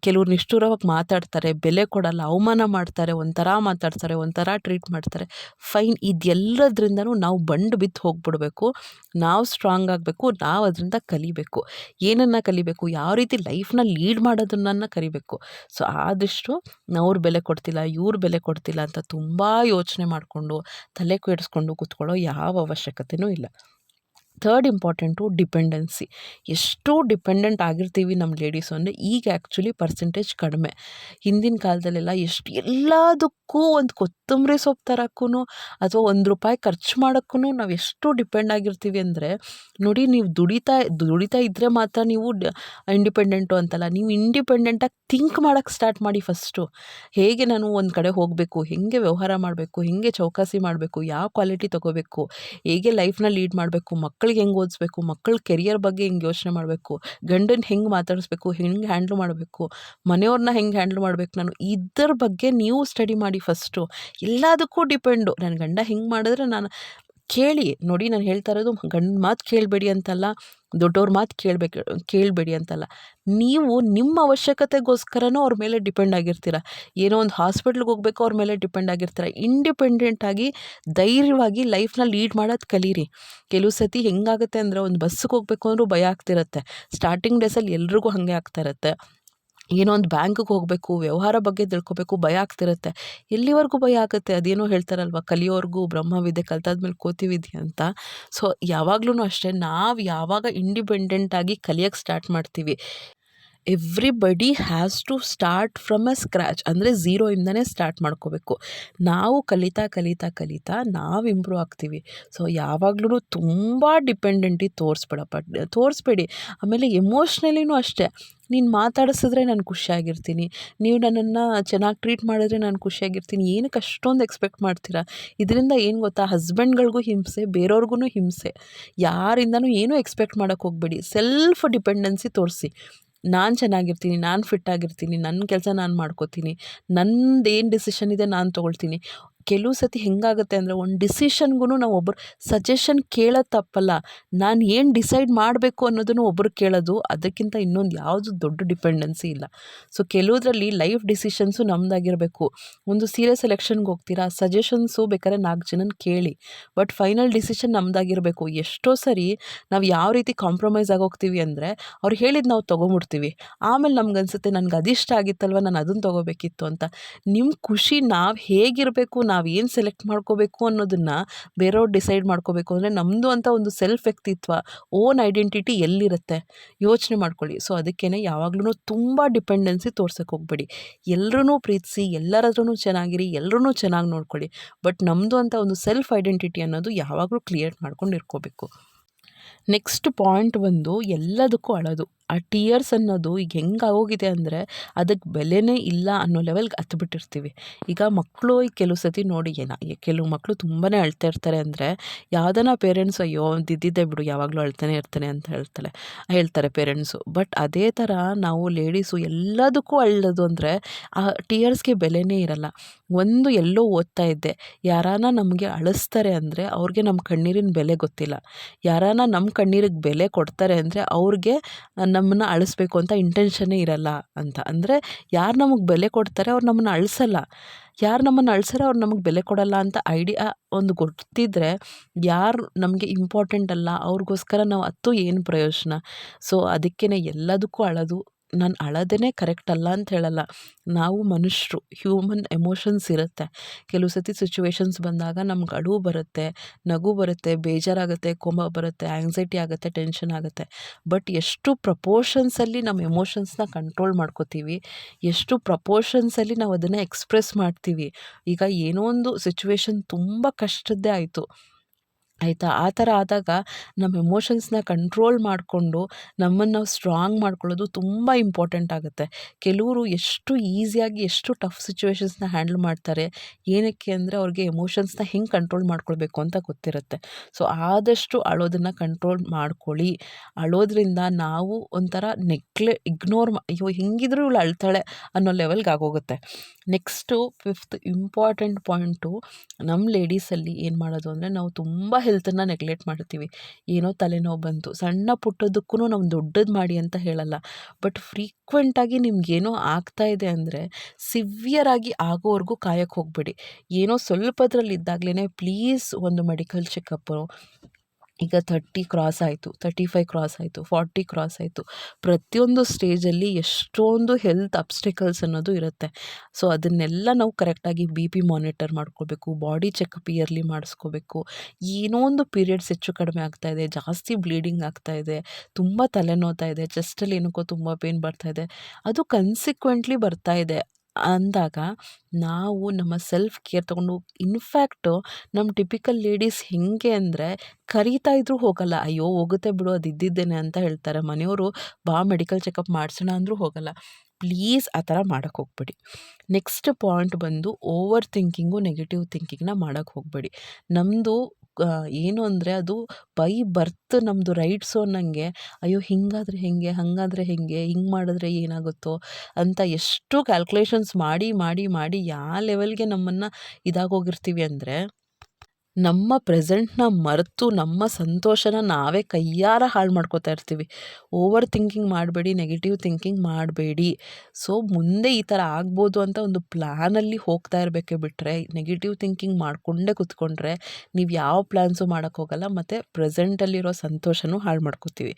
ಕೆಲವ್ರು ನಿಷ್ಠುರವಾಗಿ ಮಾತಾಡ್ತಾರೆ, ಬೆಲೆ ಕೊಡಲ್ಲ, ಅವಮಾನ ಮಾಡ್ತಾರೆ, ಒಂಥರ ಮಾತಾಡ್ತಾರೆ, ಒಂಥರ ಟ್ರೀಟ್ ಮಾಡ್ತಾರೆ. ಫೈನ್ ಇದೆಲ್ಲದ್ರಿಂದನೂ ನಾವು ಬಂಡು ಬಿತ್ತು ಹೋಗ್ಬಿಡ್ಬೇಕು. ನಾವು ಸ್ಟ್ರಾಂಗ್ ಆಗಬೇಕು. ನಾವು ಅದರಿಂದ ಕಲಿಬೇಕು. ಏನನ್ನು ಕಲಿಬೇಕು? ಯಾವ ರೀತಿ ಲೈಫ್ನ ಲೀಡ್ ಮಾಡೋದನ್ನ ಕಲಿಬೇಕು. ಸೊ ಆದಷ್ಟು ಅವ್ರು ಬೆಲೆ ಕೊಡ್ತಿಲ್ಲ, ಇವ್ರು ಬೆಲೆ ಕೊಡ್ತಿಲ್ಲ ಅಂತ ತುಂಬ ಯೋಚನೆ ಮಾಡಿಕೊಂಡು, ತಲೆ ಕೆಡಿಸ್ಕೊಂಡು ಕೂತ್ಕೊಳ್ಳೋ ಯಾವ ಅವಶ್ಯಕತೆಯೂ ಇಲ್ಲ. ಇಲ್ಲ ಥರ್ಡ್ ಇಂಪಾರ್ಟೆಂಟು ಡಿಪೆಂಡೆನ್ಸಿ ಎಷ್ಟು ಡಿಪೆಂಡೆಂಟ್ ಆಗಿರ್ತೀವಿ ನಮ್ಮ ಲೇಡೀಸು ಅಂದರೆ ಈಗ ಆ್ಯಕ್ಚುಲಿ ಪರ್ಸೆಂಟೇಜ್ ಕಡಿಮೆ. ಹಿಂದಿನ ಕಾಲದಲ್ಲೆಲ್ಲ ಎಷ್ಟು ಎಲ್ಲದಕ್ಕೂ ಒಂದು ಕೊತ್ತಂಬರಿ ಸೊಪ್ಪು ತರೋಕ್ಕೂ ಅಥವಾ ಒಂದು ರೂಪಾಯಿ ಖರ್ಚು ಮಾಡೋಕ್ಕೂ ನಾವು ಎಷ್ಟು ಡಿಪೆಂಡ್ ಆಗಿರ್ತೀವಿ ಅಂದರೆ ನೋಡಿ ನೀವು ದುಡಿತಾ ದುಡಿತಾ ಇದ್ದರೆ ಮಾತ್ರ ನೀವು ಇಂಡಿಪೆಂಡೆಂಟು ಅಂತಲ್ಲ. ನೀವು ಇಂಡಿಪೆಂಡೆಂಟಾಗಿ ಥಿಂಕ್ ಮಾಡೋಕ್ಕೆ ಸ್ಟಾರ್ಟ್ ಮಾಡಿ ಫಸ್ಟು ಹೇಗೆ ನಾನು ಒಂದು ಕಡೆ ಹೋಗಬೇಕು, ಹೇಗೆ ವ್ಯವಹಾರ ಮಾಡಬೇಕು, ಹೇಗೆ ಚೌಕಾಸಿ ಮಾಡಬೇಕು, ಯಾವ ಕ್ವಾಲಿಟಿ ತೊಗೋಬೇಕು, ಹೇಗೆ ಲೈಫ್ನ ಲೀಡ್ ಮಾಡಬೇಕು ಮಕ್ಕಳಿಗೆ ಹೆಂಗೆ ಓದಿಸ್ಬೇಕು ಮಕ್ಕಳ ಕೆರಿಯರ್ ಬಗ್ಗೆ ಹೆಂಗೆ ಯೋಚನೆ ಮಾಡಬೇಕು, ಗಂಡನ ಹೆಂಗೆ ಮಾತಾಡಿಸ್ಬೇಕು, ಹೆಂಗೆ ಹ್ಯಾಂಡ್ಲ್ ಮಾಡಬೇಕು ಮನೆಯವ್ರನ್ನ ಹೆಂಗೆ ಹ್ಯಾಂಡ್ಲ್ ಮಾಡಬೇಕು, ನಾನು ಇದ್ರ ಬಗ್ಗೆ ನೀವು ಸ್ಟಡಿ ಮಾಡಿ ಫಸ್ಟು ಎಲ್ಲದಕ್ಕೂ ಡಿಪೆಂಡು ನನ್ನ ಗಂಡ ಹೆಂಗೆ ಮಾಡಿದ್ರೆ ನಾನು ಕೇಳಿ, ನೋಡಿ ನಾನು ಹೇಳ್ತಾ ಇರೋದು ಗಂಡ ಮಾತು ಕೇಳಬೇಡಿ ಅಂತಲ್ಲ, ದೊಡ್ಡವ್ರ ಮಾತು ಕೇಳಬೇಕು, ಕೇಳಬೇಡಿ ಅಂತಲ್ಲ. ನೀವು ನಿಮ್ಮ ಅವಶ್ಯಕತೆಗೋಸ್ಕರನೂ ಅವ್ರ ಮೇಲೆ ಡಿಪೆಂಡ್ ಆಗಿರ್ತೀರ. ಏನೋ ಒಂದು ಹಾಸ್ಪಿಟ್ಲಿಗೆ ಹೋಗ್ಬೇಕು, ಅವ್ರ ಮೇಲೆ ಡಿಪೆಂಡ್ ಆಗಿರ್ತೀರ. ಇಂಡಿಪೆಂಡೆಂಟಾಗಿ ಧೈರ್ಯವಾಗಿ ಲೈಫ್ನ ಲೀಡ್ ಮಾಡೋದು ಕಲೀರಿ. ಕೆಲವು ಸತಿ ಹೆಂಗಾಗುತ್ತೆ ಅಂದರೆ ಒಂದು ಬಸ್ಸಿಗೆ ಹೋಗ್ಬೇಕು ಅಂದರೂ ಭಯ ಆಗ್ತಿರುತ್ತೆ. ಸ್ಟಾರ್ಟಿಂಗ್ ಡೇಸಲ್ಲಿ ಎಲ್ರಿಗೂ ಹಾಗೆ ಆಗ್ತಾ ಇರುತ್ತೆ. ಏನೋ ಒಂದು ಬ್ಯಾಂಕ್ಗೆ ಹೋಗಬೇಕು, ವ್ಯವಹಾರ ಬಗ್ಗೆ ತಿಳ್ಕೊಬೇಕು, ಭಯ ಆಗ್ತಿರುತ್ತೆ. ಎಲ್ಲಿವರೆಗೂ ಭಯ ಆಗುತ್ತೆ? ಅದೇನೋ ಹೇಳ್ತಾರಲ್ವ ಕಲಿಯೋವರೆಗೂ ಬ್ರಹ್ಮವಿದ್ಯೆ ಕಲ್ತಾದ್ಮೇಲೆ ಕೋತಿವಿದ್ಯೆ ಅಂತ. ಸೊ ಯಾವಾಗ್ಲೂ ಅಷ್ಟೇ, ನಾವು ಯಾವಾಗ ಇಂಡಿಪೆಂಡೆಂಟಾಗಿ ಕಲಿಯೋಕ್ಕೆ ಸ್ಟಾರ್ಟ್ ಮಾಡ್ತೀವಿ everybody has to start from a scratch ಅಂದರೆ ಝೀರೋಯಿಂದನೇ ಸ್ಟಾರ್ಟ್ ಮಾಡ್ಕೋಬೇಕು. ನಾವು ಕಲಿತಾ ಕಲಿತಾ ಕಲಿತಾ ನಾವು ಇಂಪ್ರೂವ್ ಆಗ್ತೀವಿ. ಸೊ ಯಾವಾಗ್ಲೂ ತುಂಬ ಡಿಪೆಂಡೆಂಟಿ ತೋರಿಸ್ಬೇಡಪ್ಪ. ತೋರಿಸ್ಬೇಡಿ. ಆಮೇಲೆ ಎಮೋಷ್ನಲಿನೂ ಅಷ್ಟೇ. ನೀನು ಮಾತಾಡಿಸಿದ್ರೆ ನಾನು ಖುಷಿಯಾಗಿರ್ತೀನಿ. ನೀವು ನನ್ನನ್ನು ಚೆನ್ನಾಗಿ ಟ್ರೀಟ್ ಮಾಡಿದ್ರೆ ನಾನು ಖುಷಿಯಾಗಿರ್ತೀನಿ. ಏನಕ್ಕೆ ಅಷ್ಟೊಂದು ಎಕ್ಸ್ಪೆಕ್ಟ್ ಮಾಡ್ತೀರಾ? ಇದರಿಂದ ಏನು ಗೊತ್ತಾ? ಹಸ್ಬೆಂಡ್ಗಳಿಗೂ ಹಿಂಸೆ, ಬೇರೆಯವ್ರಿಗೂ ಹಿಂಸೆ. ಯಾರಿಂದನೂ ಏನೂ ಎಕ್ಸ್ಪೆಕ್ಟ್ ಮಾಡೋಕ್ಕೆ ಹೋಗಬೇಡಿ. ಸೆಲ್ಫ್ ಡಿಪೆಂಡೆನ್ಸಿ ತೋರಿಸಿ. ನಾನು ಚೆನ್ನಾಗಿರ್ತೀನಿ, ನಾನು ಫಿಟ್ ಆಗಿರ್ತೀನಿ ನನ್ನ ಕೆಲಸ ನಾನು ಮಾಡ್ಕೋತೀನಿ. ಏನು ಡಿಸಿಷನ್ ಇದೆ ನಾನು ತೊಗೊಳ್ತೀನಿ. ಕೆಲವು ಸತಿ ಹೆಂಗಾಗುತ್ತೆ ಅಂದರೆ ಒಂದು ಡಿಸಿಷನ್ಗೂ ನಾವು ಒಬ್ಬರು ಸಜೆಷನ್ ಕೇಳೋ ತಪ್ಪಲ್ಲ. ನಾನು ಏನು ಡಿಸೈಡ್ ಮಾಡಬೇಕು ಅನ್ನೋದನ್ನು ಒಬ್ಬರು ಕೇಳೋದು, ಅದಕ್ಕಿಂತ ಇನ್ನೊಂದು ಯಾವುದು ದೊಡ್ಡ ಡಿಪೆಂಡೆನ್ಸಿ ಇಲ್ಲ. ಸೊ, ಕೆಲವುದರಲ್ಲಿ ಲೈಫ್ ಡಿಸಿಷನ್ಸು ನಮ್ಮದಾಗಿರಬೇಕು ಒಂದು ಸೀರೆ ಸೆಲೆಕ್ಷನ್ಗೆ ಹೋಗ್ತೀರಾ, ಸಜೆಷನ್ಸು ಬೇಕಾದ್ರೆ ನಾಲ್ಕು ಜನನ ಕೇಳಿ. ಬಟ್ ಫೈನಲ್ ಡಿಸಿಷನ್ ನಮ್ಮದಾಗಿರಬೇಕು ಎಷ್ಟೋ ಸರಿ ನಾವು ಯಾವ ರೀತಿ ಕಾಂಪ್ರಮೈಸ್ ಆಗೋಗ್ತೀವಿ ಅಂದರೆ, ಅವ್ರು ಹೇಳಿದ್ದು ನಾವು ತೊಗೊಂಬಿಡ್ತೀವಿ. ಆಮೇಲೆ ನಮ್ಗೆ ಅನಿಸುತ್ತೆ ನನಗೆ ಅದಿಷ್ಟ ಆಗಿತ್ತಲ್ವ, ನಾನು ಅದನ್ನು ತೊಗೋಬೇಕಿತ್ತು ಅಂತ. ನಿಮ್ಮ ಖುಷಿ ನಾವು ಹೇಗಿರಬೇಕು, ನಾವು ಏನು ಸೆಲೆಕ್ಟ್ ಮಾಡ್ಕೋಬೇಕು ಅನ್ನೋದನ್ನು ಬೇರೆಯವ್ರು ಡಿಸೈಡ್ ಮಾಡ್ಕೋಬೇಕು ಅಂದರೆ ನಮ್ಮದು ಅಂತ ಒಂದು ಸೆಲ್ಫ್ ವ್ಯಕ್ತಿತ್ವ ಓನ್ ಐಡೆಂಟಿಟಿ ಎಲ್ಲಿರುತ್ತೆ? ಯೋಚನೆ ಮಾಡ್ಕೊಳ್ಳಿ. ಸೊ ಅದಕ್ಕೇ ಯಾವಾಗ್ಲೂ ತುಂಬ ಡಿಪೆಂಡೆನ್ಸಿ ತೋರ್ಸೋಕೆ ಹೋಗ್ಬೇಡಿ. ಎಲ್ಲರೂ ಪ್ರೀತಿಸಿ ಎಲ್ಲರ ಹತ್ರನೂ ಚೆನ್ನಾಗಿರಿ ಎಲ್ಲರೂ ಚೆನ್ನಾಗಿ ನೋಡ್ಕೊಳ್ಳಿ. ಬಟ್ ನಮ್ಮದು ಅಂತ ಒಂದು ಸೆಲ್ಫ್ ಐಡೆಂಟಿಟಿ ಅನ್ನೋದು ಯಾವಾಗಲೂ ಕ್ಲಿಯರ್ ಮಾಡ್ಕೊಂಡು ಇರ್ಕೋಬೇಕು ನೆಕ್ಸ್ಟ್ ಪಾಯಿಂಟ್ ಬಂದು ಎಲ್ಲದಕ್ಕೂ ಅಳೋದು. ಆ ಟಿಯರ್ಸ್ ಅನ್ನೋದು ಈಗ ಹೆಂಗಾಗೋಗಿದೆ ಅಂದರೆ ಅದಕ್ಕೆ ಬೆಲೆನೇ ಇಲ್ಲ ಅನ್ನೋ ಲೆವೆಲ್ಗೆ ಹತ್ಬಿಟ್ಟಿರ್ತೀವಿ. ಈಗ ಮಕ್ಕಳು ಈಗ ಕೆಲವು ಸತಿ ನೋಡಿ ಏನ ಕೆಲವು ಮಕ್ಕಳು ತುಂಬಾ ಅಳ್ತಾ ಇರ್ತಾರೆ ಅಂದರೆ ಯಾವ್ದಾನ ಪೇರೆಂಟ್ಸ್ ಅಯ್ಯೋ ದಿದ್ದಿದ್ದೆ ಬಿಡು, ಯಾವಾಗಲೂ ಅಳ್ತಾನೆ ಇರ್ತಾನೆ ಅಂತ ಹೇಳ್ತಾರೆ ಹೇಳ್ತಾರೆ ಪೇರೆಂಟ್ಸು ಬಟ್ ಅದೇ ಥರ ನಾವು ಲೇಡೀಸು ಎಲ್ಲದಕ್ಕೂ ಅಳ್ಳೋದು ಅಂದರೆ ಆ ಟಿಯರ್ಸ್ಗೆ ಬೆಲೆನೇ ಇರಲ್ಲ. ಒಂದು ಎಲ್ಲೋ ಓದ್ತಾ ಇದ್ದೆ, ಯಾರಾನ ನಮಗೆ ಅಳಿಸ್ತಾರೆ ಅಂದರೆ ಅವ್ರಿಗೆ ನಮ್ಮ ಕಣ್ಣೀರಿನ ಬೆಲೆ ಗೊತ್ತಿಲ್ಲ. ಯಾರಾನ ನಮ್ಮ ಕಣ್ಣೀರಿಗೆ ಬೆಲೆ ಕೊಡ್ತಾರೆ ಅಂದರೆ ಅವ್ರಿಗೆ ನಮ್ಮನ್ನು ಅಳಿಸ್ಬೇಕು ಅಂತ ಇಂಟೆನ್ಷನ್ನೇ ಇರಲ್ಲ ಅಂತ. ಅಂದರೆ ಯಾರು ನಮಗೆ ಬೆಲೆ ಕೊಡ್ತಾರೆ ಅವ್ರು ನಮ್ಮನ್ನು ಅಳಿಸಲ್ಲ. ಯಾರು ನಮ್ಮನ್ನು ಅಳ್ಸಾರೋ ಅವ್ರು ನಮಗೆ ಬೆಲೆ ಕೊಡಲ್ಲ ಅಂತ ಐಡಿಯಾ ಒಂದು ಗೊತ್ತಿದ್ದರೆ ಯಾರು ನಮಗೆ ಇಂಪಾರ್ಟೆಂಟ್ ಅಲ್ಲ, ಅವ್ರಿಗೋಸ್ಕರ ನಾವು ಅತ್ತು ಏನು ಪ್ರಯೋಜನ? ಸೊ ಅದಕ್ಕೇ ಎಲ್ಲದಕ್ಕೂ ಅಳೋದು. ನಾನು ಅಳೋದೇ ಕರೆಕ್ಟ್ ಅಲ್ಲ ಅಂತ ಹೇಳಲ್ಲ. ನಾವು ಮನುಷ್ಯರು ಹ್ಯೂಮನ್ ಎಮೋಷನ್ಸ್ ಇರುತ್ತೆ. ಕೆಲವು ಸತಿ ಸಿಚುವೇಶನ್ಸ್ ಬಂದಾಗ ನಮ್ಗೆ ಅಳು ಬರುತ್ತೆ, ನಗು ಬರುತ್ತೆ, ಬೇಜಾರಾಗುತ್ತೆ ಕೋಮ ಬರುತ್ತೆ ಆ್ಯಂಗ್ಸೈಟಿ ಆಗುತ್ತೆ ಟೆನ್ಷನ್ ಆಗುತ್ತೆ. ಬಟ್ ಎಷ್ಟು ಪ್ರಪೋರ್ಷನ್ಸಲ್ಲಿ ನಮ್ಮ ಎಮೋಷನ್ಸ್ನ ಕಂಟ್ರೋಲ್ ಮಾಡ್ಕೋತೀವಿ, ಎಷ್ಟು ಪ್ರಪೋರ್ಷನ್ಸಲ್ಲಿ ನಾವು ಅದನ್ನು ಎಕ್ಸ್ಪ್ರೆಸ್ ಮಾಡ್ತೀವಿ. ಈಗ ಏನೋ ಒಂದು ಸಿಚುವೇಶನ್ ತುಂಬ ಕಷ್ಟದ್ದೇ ಆಯಿತು. ಆಯಿತಾ? ಆ ಥರ ಆದಾಗ ನಮ್ಮ ಎಮೋಷನ್ಸ್ನ ಕಂಟ್ರೋಲ್ ಮಾಡಿಕೊಂಡು ನಮ್ಮನ್ನು ನಾವು ಸ್ಟ್ರಾಂಗ್ ಮಾಡ್ಕೊಳ್ಳೋದು ತುಂಬ ಇಂಪಾರ್ಟೆಂಟ್ ಆಗುತ್ತೆ. ಕೆಲವರು ಎಷ್ಟು ಈಸಿಯಾಗಿ ಎಷ್ಟು ಟಫ್ ಸಿಚುವೇಷನ್ಸ್ನ ಹ್ಯಾಂಡಲ್ ಮಾಡ್ತಾರೆ, ಏನಕ್ಕೆ ಅಂದರೆ ಅವ್ರಿಗೆ ಎಮೋಷನ್ಸ್ನ ಹೆಂಗೆ ಕಂಟ್ರೋಲ್ ಮಾಡ್ಕೊಳ್ಬೇಕು ಅಂತ ಗೊತ್ತಿರುತ್ತೆ. ಸೊ ಆದಷ್ಟು ಅಳೋದನ್ನು ಕಂಟ್ರೋಲ್ ಮಾಡ್ಕೊಳ್ಳಿ. ಅಳೋದ್ರಿಂದ ನಾವು ಒಂಥರ ನೆಗ್ಲೆ ಇಗ್ನೋರ್ ಮಾ, ಅಯ್ಯೋ, ಹೆಂಗಿದ್ರು ಇವಳು ಅಳ್ತಾಳೆ ಅನ್ನೋ ಲೆವೆಲ್ಗೆ ಆಗೋಗುತ್ತೆ. ನೆಕ್ಸ್ಟು ಫಿಫ್ತ್ ಇಂಪಾರ್ಟೆಂಟ್ ಪಾಯಿಂಟು ನಮ್ಮ ಲೇಡೀಸಲ್ಲಿ ಏನು ಮಾಡೋದು ಅಂದರೆ ನಾವು ತುಂಬ ಹೆಲ್ತನ್ನು ನೆಗ್ಲೆಕ್ಟ್ ಮಾಡ್ತೀವಿ. ಏನೋ ತಲೆನೋವು ಬಂತು, ಸಣ್ಣ ಪುಟ್ಟದಕ್ಕೂ ನಾವು ದೊಡ್ಡದು ಮಾಡಿ ಅಂತ ಹೇಳಲ್ಲ. ಬಟ್ ಫ್ರೀಕ್ವೆಂಟಾಗಿ ನಿಮ್ಗೇನೋ ಆಗ್ತಾ ಇದೆ ಅಂದರೆ ಸಿವಿಯರಾಗಿ ಆಗೋವರೆಗೂ ಕಾಯಕ್ಕೆ ಹೋಗಬೇಡಿ. ಏನೋ ಸ್ವಲ್ಪದ್ರಲ್ಲಿ ಇದ್ದಾಗಲೇ ಪ್ಲೀಸ್ ಒಂದು ಮೆಡಿಕಲ್ ಚೆಕಪ್ಪು ಈಗ ಥರ್ಟಿ ಕ್ರಾಸ್ ಆಯಿತು ತರ್ಟಿ ಫೈವ್ ಕ್ರಾಸ್ ಆಯಿತು ಫಾರ್ಟಿ ಕ್ರಾಸ್ ಆಯಿತು. ಪ್ರತಿಯೊಂದು ಸ್ಟೇಜಲ್ಲಿ ಎಷ್ಟೊಂದು ಹೆಲ್ತ್ ಅಬ್ಸ್ಟಿಕಲ್ಸ್ ಅನ್ನೋದು ಇರುತ್ತೆ. ಸೊ ಅದನ್ನೆಲ್ಲ ನಾವು ಕರೆಕ್ಟಾಗಿ ಬಿ ಪಿ ಮಾನಿಟರ್ ಮಾಡ್ಕೋಬೇಕು ಬಾಡಿ ಚೆಕಪ್ ಇಯರ್ಲಿ ಮಾಡಿಸ್ಕೋಬೇಕು. ಏನೋ ಒಂದು ಪೀರಿಯಡ್ಸ್ ಹೆಚ್ಚು ಕಡಿಮೆ ಆಗ್ತಾ ಇದೆ, ಜಾಸ್ತಿ ಬ್ಲೀಡಿಂಗ್ ಆಗ್ತಾ ಇದೆ, ತುಂಬ ತಲೆನೋತಾ ಇದೆ ಚೆಸ್ಟಲ್ಲಿ ಏನಕ್ಕೋ ತುಂಬ ಪೇನ್ ಬರ್ತಾ ಇದೆ. ಅದು ಕನ್ಸಿಕ್ವೆಂಟ್ಲಿ ಬರ್ತಾ ಇದೆ. ಅಂದಾಗ ನಾವು ನಮ್ಮ ಸೆಲ್ಫ್ ಕೇರ್ ತೊಗೊಂಡು ಇನ್ಫ್ಯಾಕ್ಟು ನಮ್ಮ ಟಿಪಿಕಲ್ ಲೇಡೀಸ್ ಹೇಗೆ ಅಂದರೆ ಕರೀತಾ ಇದ್ದರೂ ಹೋಗಲ್ಲ, ಅಯ್ಯೋ ಹೋಗುತ್ತೆ ಬಿಡು, ಅದು ಇದ್ದಿದ್ದೇನೆ ಅಂತ ಹೇಳ್ತಾರೆ. ಮನೆಯವರು, ಬಾ ಮೆಡಿಕಲ್ ಚೆಕಪ್ ಮಾಡಿಸೋಣ ಅಂದರೂ ಹೋಗಲ್ಲ. ಪ್ಲೀಸ್ ಆ ಥರ ಮಾಡೋಕ್ಕೆ ಹೋಗ್ಬೇಡಿ. ನೆಕ್ಸ್ಟ್ ಪಾಯಿಂಟ್ ಬಂದು ಓವರ್ ಥಿಂಕಿಂಗು ನೆಗೆಟಿವ್ ಥಿಂಕಿಂಗ್ನ ಮಾಡೋಕ್ಕೆ ಹೋಗಬೇಡಿ. ನಮ್ಮದು ಏನು ಅಂದರೆ ಅದು ಬೈ ಬರ್ತ್ ನಮ್ಮದು ರೈಟ್ಸು ಅನ್ನಂಗೆ ಅಯ್ಯೋ, ಹಿಂಗಾದರೆ ಹೇಗೆ, ಹಾಗಾದ್ರೆ ಹೇಗೆ, ಹಿಂಗೆ ಮಾಡಿದ್ರೆ ಏನಾಗುತ್ತೋ ಅಂತ ಎಷ್ಟು ಕ್ಯಾಲ್ಕುಲೇಷನ್ಸ್ ಮಾಡಿ ಮಾಡಿ ಮಾಡಿ ಯಾವ ಲೆವೆಲ್ಗೆ ನಮ್ಮನ್ನು ಇದಾಗೋಗಿರ್ತೀವಿ ಅಂದರೆ ನಮ್ಮ ಪ್ರೆಸೆಂಟ್ನ ಮರೆತು ನಮ್ಮ ಸಂತೋಷನ ನಾವೇ ಕೈಯಾರ ಹಾಳು ಮಾಡ್ಕೋತಾ ಇರ್ತೀವಿ. ಓವರ್ ಥಿಂಕಿಂಗ್ ಮಾಡಬೇಡಿ, ನೆಗೆಟಿವ್ ಥಿಂಕಿಂಗ್ ಮಾಡಬೇಡಿ. ಸೊ, ಮುಂದೆ ಈ ಥರ ಆಗ್ಬೋದು ಅಂತ ಒಂದು ಪ್ಲ್ಯಾನಲ್ಲಿ ಹೋಗ್ತಾ ಇರಬೇಕೆ ಬಿಟ್ಟರೆ ನೆಗೆಟಿವ್ ಥಿಂಕಿಂಗ್ ಮಾಡಿಕೊಂಡೇ ಕೂತ್ಕೊಂಡ್ರೆ, ನೀವು ಯಾವ ಪ್ಲ್ಯಾನ್ಸು ಮಾಡೋಕ್ಕೋಗಲ್ಲ, ಮತ್ತು ಪ್ರೆಸೆಂಟಲ್ಲಿರೋ ಸಂತೋಷನೂ ಹಾಳು ಮಾಡ್ಕೋತೀವಿ.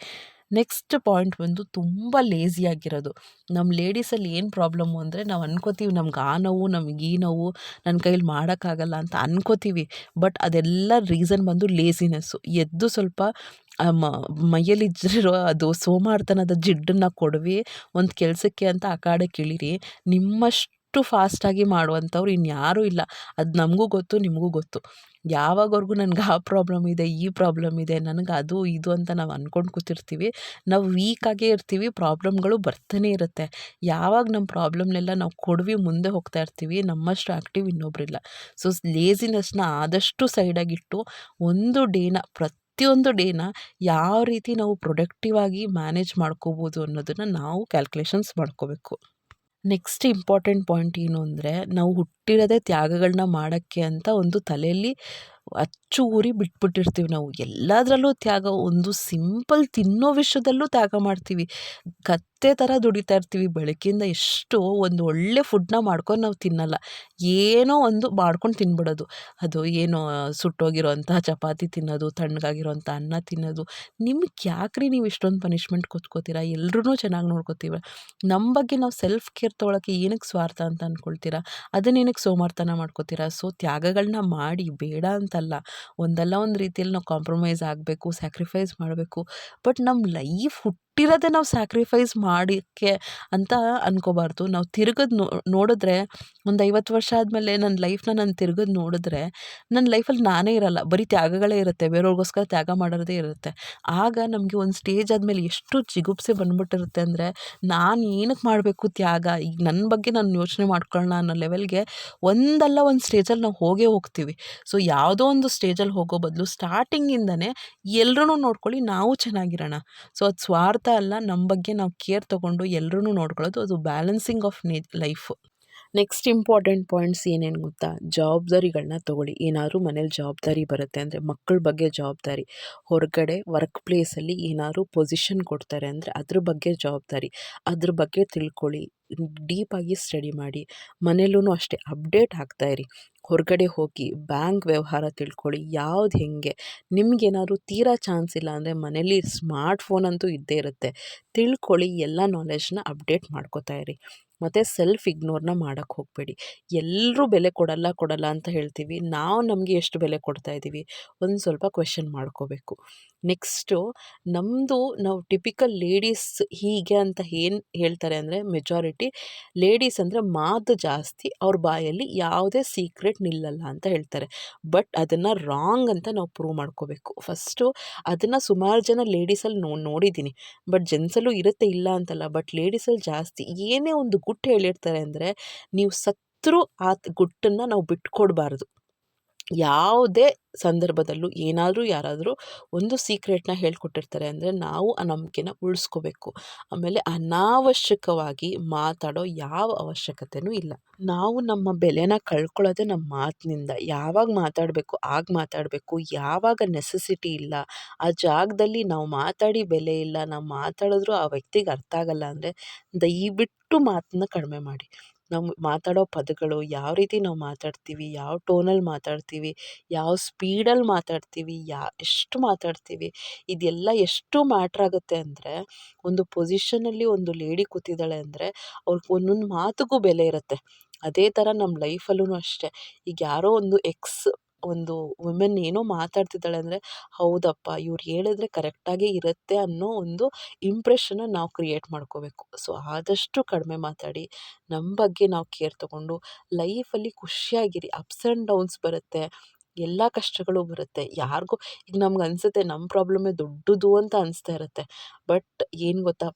ನೆಕ್ಸ್ಟ್ ಪಾಯಿಂಟ್ ಬಂದು ತುಂಬ ಲೇಸಿಯಾಗಿರೋದು ನಮ್ಮ ಲೇಡೀಸಲ್ಲಿ ಏನು ಪ್ರಾಬ್ಲಮ್ಮು ಅಂದರೆ ನಾವು ಅನ್ಕೋತೀವಿ ನಮ್ಗೆ ಆ ನೋವು, ನಮ್ಗೆ ಈ ನೋವು ನನ್ನ ಕೈಯಲ್ಲಿ ಮಾಡೋಕ್ಕಾಗಲ್ಲ ಅಂತ ಅನ್ಕೋತೀವಿ. ಬಟ್ ಅದೆಲ್ಲ ರೀಸನ್ ಬಂದು ಲೇಸಿನೆಸ್ಸು ಎದ್ದು ಸ್ವಲ್ಪ ಮೈಯಲ್ಲಿ ಇದ್ದಿರೋ ಅದು ಸೋಮಾರ್ತನದ ಜಿಡ್ಡನ್ನು ಕೊಡವಿ, ಒಂದು ಕೆಲಸಕ್ಕೆ ಅಂತ ಆ ಕಾಡೆ ಕೇಳಿರಿ. ನಿಮ್ಮಷ್ಟು ಫಾಸ್ಟಾಗಿ ಮಾಡುವಂಥವ್ರು ಇನ್ಯಾರೂ ಇಲ್ಲ. ಅದು ನಮಗೂ ಗೊತ್ತು, ನಿಮಗೂ ಗೊತ್ತು. ಯಾವಾಗವರೆಗೂ ನನಗೆ ಆ ಪ್ರಾಬ್ಲಮ್ ಇದೆ, ಈ ಪ್ರಾಬ್ಲಮ್ ಇದೆ, ನನಗೆ ಅದು ಇದು ಅಂತ ನಾವು ಅಂದ್ಕೊಂಡು ಕೂತಿರ್ತೀವಿ. ನಾವು ವೀಕಾಗೇ ಇರ್ತೀವಿ ಪ್ರಾಬ್ಲಮ್ಗಳು ಬರ್ತಾನೆ ಇರುತ್ತೆ. ಯಾವಾಗ ನಮ್ಮ ಪ್ರಾಬ್ಲಮ್ನೆಲ್ಲ ನಾವು ಕೊಡವಿ, ಮುಂದೆ ಹೋಗ್ತಾ ಇರ್ತೀವಿ, ನಮ್ಮಷ್ಟು ಆ್ಯಕ್ಟಿವ್ ಇನ್ನೊಬ್ಬರಿಲ್ಲ ಸೊ ಲೇಸಿನೆಸ್ನ ಆದಷ್ಟು ಸೈಡಾಗಿಟ್ಟು ಒಂದು ಡೇನ ಪ್ರತಿಯೊಂದು ಡೇನ ಯಾವ ರೀತಿ ನಾವು ಪ್ರೊಡಕ್ಟಿವ್ ಆಗಿ ಮ್ಯಾನೇಜ್ ಮಾಡ್ಕೋಬೋದು ಅನ್ನೋದನ್ನು ನಾವು ಕ್ಯಾಲ್ಕುಲೇಷನ್ಸ್ ಮಾಡ್ಕೋಬೇಕು. ನೆಕ್ಸ್ಟ್ ಇಂಪಾರ್ಟೆಂಟ್ ಪಾಯಿಂಟ್ ಏನು ಅಂದರೆ, ನಾವು ಹುಟ್ಟಿರೋದೇ ತ್ಯಾಗಗಳನ್ನ ಮಾಡೋಕ್ಕೆ ಅಂತ ಒಂದು ತಲೆಯಲ್ಲಿ ಅಚ್ಚು ಊರಿ ಬಿಟ್ಬಿಟ್ಟಿರ್ತೀವಿ ನಾವು. ಎಲ್ಲದರಲ್ಲೂ ತ್ಯಾಗ, ಒಂದು ಸಿಂಪಲ್ ತಿನ್ನೋ ವಿಷಯದಲ್ಲೂ ತ್ಯಾಗ ಮಾಡ್ತೀವಿ. ಕತ್ತೆ ಥರ ದುಡಿತಾ ಇರ್ತೀವಿ. ಬೆಳಗ್ಗಿಂದ ಎಷ್ಟು ಒಂದು ಒಳ್ಳೆ ಫುಡ್ನ ಮಾಡ್ಕೊಂಡು ನಾವು ತಿನ್ನಲ್ಲ. ಏನೋ ಒಂದು ಮಾಡ್ಕೊಂಡು ತಿನ್ಬಿಡೋದು. ಅದು ಏನೋ ಸುಟ್ಟೋಗಿರೋಂಥ ಚಪಾತಿ ತಿನ್ನೋದು ತಣ್ಣಗಾಗಿರೋಂಥ ಅನ್ನ ತಿನ್ನೋದು. ನಿಮ್ಗೆ ಯಾಕ್ರಿ ನೀವು ಇಷ್ಟೊಂದು ಪನಿಷ್ಮೆಂಟ್ ಕೊತ್ಕೋತೀರಾ ಎಲ್ರೂ ಚೆನ್ನಾಗಿ ನೋಡ್ಕೋತೀವಿ. ನಮ್ಮ ಬಗ್ಗೆ ನಾವು ಸೆಲ್ಫ್ ಕೇರ್ ತೊಗೊಳಕ್ಕೆ ಏನಕ್ಕೆ ಸ್ವಾರ್ಥ ಅಂತ ಅಂದ್ಕೊಳ್ತೀರಾ ಅದನ್ನೇನಕ್ಕೆ ಸೋಮಾರ್ಥನ ಮಾಡ್ಕೋತೀರಾ? ಸೊ ತ್ಯಾಗಗಳನ್ನ ಮಾಡಿ ಬೇಡ ಅಂತಲ್ಲ. ಒಂದಲ್ಲ ಒಂದು ರೀತಿಯಲ್ಲಿ ನಾವು ಕಾಂಪ್ರಮೈಸ್ ಆಗಬೇಕು ಸ್ಯಾಕ್ರಿಫೈಸ್ ಮಾಡಬೇಕು. ಬಟ್ ನಮ್ಮ ಲೈಫ್ ಹುಟ್ಟಿರೋದೇ ನಾವು ಸ್ಯಾಕ್ರಿಫೈಸ್ ಮಾಡೋಕ್ಕೆ ಅಂತ ಅನ್ಕೋಬಾರ್ದು. ನಾವು ತಿರ್ಗದು ನೋಡಿದ್ರೆ ಒಂದು ಐವತ್ತು ವರ್ಷ ಆದಮೇಲೆ ನನ್ನ ಲೈಫ್ನ ನಾನು ತಿರ್ಗದು ನೋಡಿದ್ರೆ ನನ್ನ ಲೈಫಲ್ಲಿ ನಾನೇ ಇರಲ್ಲ. ಬರೀ ತ್ಯಾಗಗಳೇ ಇರುತ್ತೆ. ಬೇರೆಯವ್ರಿಗೋಸ್ಕರ ತ್ಯಾಗ ಮಾಡೋದೇ ಇರುತ್ತೆ. ಆಗ ನಮಗೆ ಒಂದು ಸ್ಟೇಜ್ ಆದಮೇಲೆ ಎಷ್ಟು ಜಿಗುಪ್ಸೆ ಬಂದ್ಬಿಟ್ಟಿರುತ್ತೆ ಅಂದರೆ ನಾನು ಏನಕ್ಕೆ ಮಾಡಬೇಕು ತ್ಯಾಗ? ಈಗ ನನ್ನ ಬಗ್ಗೆ ನಾನು ಯೋಚನೆ ಮಾಡ್ಕೊಳ್ಳೋಣ ಅನ್ನೋ ಲೆವೆಲ್ಗೆ ಒಂದಲ್ಲ ಒಂದು ಸ್ಟೇಜಲ್ಲಿ ನಾವು ಹೋಗೇ ಹೋಗ್ತೀವಿ. ಸೊ ಯಾವುದೋ ಒಂದು ಸ್ಟೇಜಲ್ಲಿ ಹೋಗೋ ಬದಲು ಸ್ಟಾರ್ಟಿಂಗಿಂದನೇ ಎಲ್ಲರೂ ನೋಡ್ಕೊಳ್ಳಿ ನಾವು ಚೆನ್ನಾಗಿರೋಣ. ಸೊ ಅದು ಸ್ವಾರ್ಥ ಅಲ್ಲ ನಮ್ಮ ಬಗ್ಗೆ ನಾವು ಕೇರ್ ತೊಗೊಂಡು ಎಲ್ರೂ ನೋಡ್ಕೊಳ್ಳೋದು. ಅದು ಬ್ಯಾಲೆನ್ಸಿಂಗ್ ಆಫ್ ನೇ ಲೈಫು ನೆಕ್ಸ್ಟ್ ಇಂಪಾರ್ಟೆಂಟ್ ಪಾಯಿಂಟ್ಸ್ ಏನೇನು ಗೊತ್ತಾ? ಜವಾಬ್ದಾರಿಗಳನ್ನ ತೊಗೊಳ್ಳಿ. ಏನಾದರೂ ಮನೇಲಿ ಜವಾಬ್ದಾರಿ ಬರುತ್ತೆ ಅಂದರೆ, ಮಕ್ಕಳ ಬಗ್ಗೆ ಜವಾಬ್ದಾರಿ. ಹೊರಗಡೆ ವರ್ಕ್ ಪ್ಲೇಸಲ್ಲಿ ಏನಾದರೂ ಪೊಸಿಷನ್ ಕೊಡ್ತಾರೆ ಅಂದರೆ, ಅದ್ರ ಬಗ್ಗೆ ಜವಾಬ್ದಾರಿ. ಅದ್ರ ಬಗ್ಗೆ ತಿಳ್ಕೊಳ್ಳಿ. ಡೀಪಾಗಿ ಸ್ಟಡಿ ಮಾಡಿ. ಮನೇಲೂ ಅಷ್ಟೇ ಅಪ್ಡೇಟ್ ಆಗ್ತಾಯಿರಿ ಹೊರಗಡೆ ಹೋಗಿ ಬ್ಯಾಂಕ್ ವ್ಯವಹಾರ ತಿಳ್ಕೊಳ್ಳಿ. ಯಾವ್ದು ಹೆಂಗೆ? ನಿಮಗೇನಾದ್ರು ತೀರಾ ಚಾನ್ಸ್ ಇಲ್ಲ ಅಂದರೆ, ಮನೇಲಿ ಸ್ಮಾರ್ಟ್ ಫೋನ್ ಅಂತೂ ಇದ್ದೇ ಇರುತ್ತೆ. ತಿಳ್ಕೊಳ್ಳಿ, ಎಲ್ಲ ನಾಲೆಜ್ನ ಅಪ್ಡೇಟ್ ಮಾಡ್ಕೋತಾ ಇರಿ. ಮತ್ತು ಸೆಲ್ಫ್ ಇಗ್ನೋರ್ನ ಮಾಡೋಕ್ಕೆ ಹೋಗಬೇಡಿ. ಎಲ್ಲರೂ ಬೆಲೆ ಕೊಡಲ್ಲ ಕೊಡಲ್ಲ ಅಂತ ಹೇಳ್ತೀವಿ. ನಾವು ನಮಗೆ ಎಷ್ಟು ಬೆಲೆ ಕೊಡ್ತಾ ಇದ್ದೀವಿ ಒಂದು ಸ್ವಲ್ಪ ಕ್ವೆಶನ್ ಮಾಡ್ಕೋಬೇಕು. ನೆಕ್ಸ್ಟು ನಮ್ಮದು ನಾವು ಟಿಪಿಕಲ್ ಲೇಡೀಸ್ ಹೀಗೆ ಅಂತ ಏನು ಹೇಳ್ತಾರೆ ಅಂದರೆ ಮೆಜಾರಿಟಿ ಲೇಡೀಸ್ ಅಂದರೆ ಮಾತು ಜಾಸ್ತಿ, ಅವ್ರ ಬಾಯಲ್ಲಿ ಯಾವುದೇ ಸೀಕ್ರೆಟ್ ನಿಲ್ಲಲ್ಲ ಅಂತ ಹೇಳ್ತಾರೆ. ಬಟ್ ಅದನ್ನು ರಾಂಗ್ ಅಂತ ನಾವು ಪ್ರೂವ್ ಮಾಡ್ಕೋಬೇಕು. ಫಸ್ಟು ಅದನ್ನು ಸುಮಾರು ಜನ ಲೇಡೀಸಲ್ಲಿ ನೋ ನೋಡಿದ್ದೀನಿ ಬಟ್ ಜೆಂಟ್ಸಲ್ಲೂ ಇರುತ್ತೆ, ಇಲ್ಲ ಅಂತಲ್ಲ. ಬಟ್ ಲೇಡೀಸಲ್ಲಿ ಜಾಸ್ತಿ ಏನೇ ಒಂದು ಗುಟ್ಟು ಹೇಳಿರ್ತಾರೆ ಅಂದರೆ ನೀವು ಸತ್ತರೂ ಆ ಗುಟ್ಟನ್ನು ನಾವು ಬಿಟ್ಕೊಡ್ಬಾರ್ದು. ಯಾವುದೇ ಸಂದರ್ಭದಲ್ಲೂ ಏನಾದರೂ ಯಾರಾದರೂ ಒಂದು ಸೀಕ್ರೆಟ್ನ ಹೇಳ್ಕೊಟ್ಟಿರ್ತಾರೆ ಅಂದರೆ ನಾವು ಆ ನಂಬಿಕೆನ ಉಳಿಸ್ಕೋಬೇಕು. ಆಮೇಲೆ ಅನಾವಶ್ಯಕವಾಗಿ ಮಾತಾಡೋ ಯಾವ ಅವಶ್ಯಕತೆಯೂ ಇಲ್ಲ. ನಾವು ನಮ್ಮ ಬೆಲೆನ ಕಳ್ಕೊಳ್ಳೋದೇ ನಮ್ಮ ಮಾತಿನಿಂದ. ಯಾವಾಗ ಮಾತಾಡಬೇಕು, ಆಗ ಮಾತಾಡಬೇಕು. ಯಾವಾಗ ನೆಸೆಸಿಟಿ ಇಲ್ಲ. ಆ ಜಾಗದಲ್ಲಿ ನಾವು ಮಾತಾಡಿ ಬೆಲೆ ಇಲ್ಲ. ನಾವು ಮಾತಾಡಿದ್ರು ಆ ವ್ಯಕ್ತಿಗೆ ಅರ್ಥ ಆಗಲ್ಲ ಅಂದರೆ ದಯವಿಟ್ಟು ಮಾತನ್ನ ಕಡಿಮೆ ಮಾಡಿ. ನಾವು ಮಾತಾಡೋ ಪದಗಳು, ಯಾವ ರೀತಿ ನಾವು ಮಾತಾಡ್ತೀವಿ, ಯಾವ ಟೋನಲ್ಲಿ ಮಾತಾಡ್ತೀವಿ, ಯಾವ ಸ್ಪೀಡಲ್ಲಿ ಮಾತಾಡ್ತೀವಿ, ಯಾ, ಎಷ್ಟು ಮಾತಾಡ್ತೀವಿ, ಇದೆಲ್ಲ ಎಷ್ಟು ಮ್ಯಾಟ್ರಾಗುತ್ತೆ ಅಂದರೆ, ಒಂದು ಪೊಸಿಷನಲ್ಲಿ ಒಂದು ಲೇಡಿ ಕೂತಿದ್ದಾಳೆ ಅಂದರೆ, ಅವ್ರಿಗೆ ಒಂದೊಂದು ಮಾತಿಗೂ ಬೆಲೆ ಇರುತ್ತೆ. ಅದೇ ಥರ ನಮ್ಮ ಲೈಫಲ್ಲೂ ಅಷ್ಟೇ. ಈಗ ಯಾರೋ ಒಂದು ಎಕ್ಸ್ ಒಂದು ವುಮೆನ್ ಏನೋ ಮಾತಾಡ್ತಿದ್ದಾಳೆ ಅಂದರೆ, ಹೌದಪ್ಪ, ಇವ್ರು ಹೇಳಿದ್ರೆ ಕರೆಕ್ಟಾಗೇ ಇರುತ್ತೆ ಅನ್ನೋ ಒಂದು ಇಂಪ್ರೆಷನ್ನ ನಾವು ಕ್ರಿಯೇಟ್ ಮಾಡ್ಕೋಬೇಕು. ಸೊ ಆದಷ್ಟು ಕಡಿಮೆ ಮಾತಾಡಿ ನಮ್ಮ ಬಗ್ಗೆ ನಾವು ಕೇರ್ ತಗೊಂಡು ಲೈಫಲ್ಲಿ ಖುಷಿಯಾಗಿರಿ ಅಪ್ಸ್ ಆ್ಯಂಡ್ ಡೌನ್ಸ್ ಬರುತ್ತೆ, ಎಲ್ಲ ಕಷ್ಟಗಳು ಬರುತ್ತೆ. ಯಾರಿಗೂ, ಈಗ ನಮ್ಗೆ ಅನಿಸುತ್ತೆ ನಮ್ಮ ಪ್ರಾಬ್ಲಮ್ಮೇ ದೊಡ್ಡದು ಅಂತ ಅನಿಸ್ತಾ ಇರುತ್ತೆ. ಬಟ್ ಏನು ಗೊತ್ತಾ